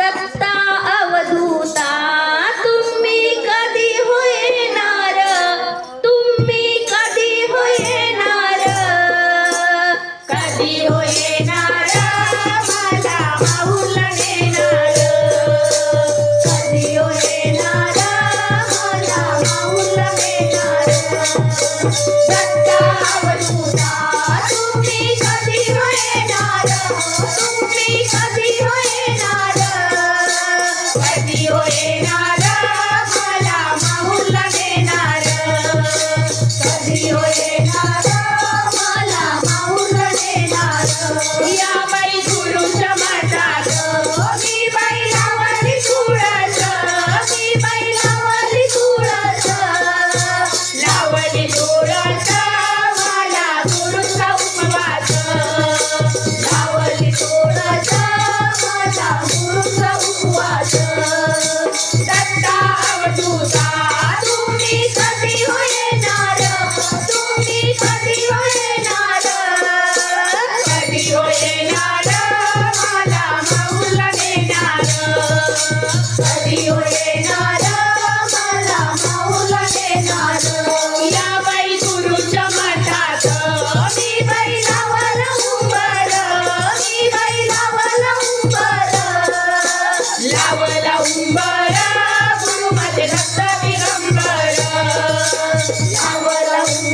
रक्ता अवधूता। तुम्ही कधी होणार तुम्ही कधी होणार कधी होणार मला माऊला नेणार कधी होणार मला माऊला नेणार रक्ता अवधूता। तुम्ही कधी होणार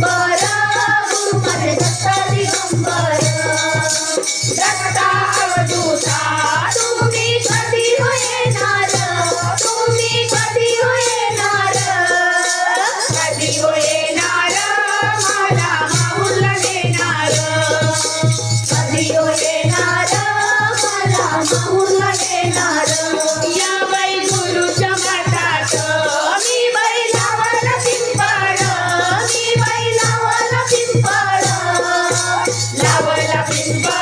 Bye. baila.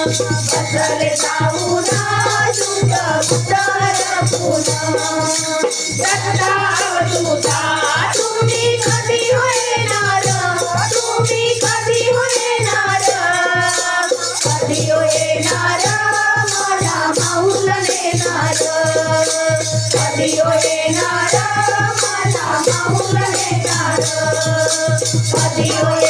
बदल जाऊना शुद्ध उदर पूनम दत्ता अवधूता तुम्ही कधी होणार तुम्ही कधी होणार कधी होणार मला माऊल देणार कधी होणार मला माऊल देणार कधी होणार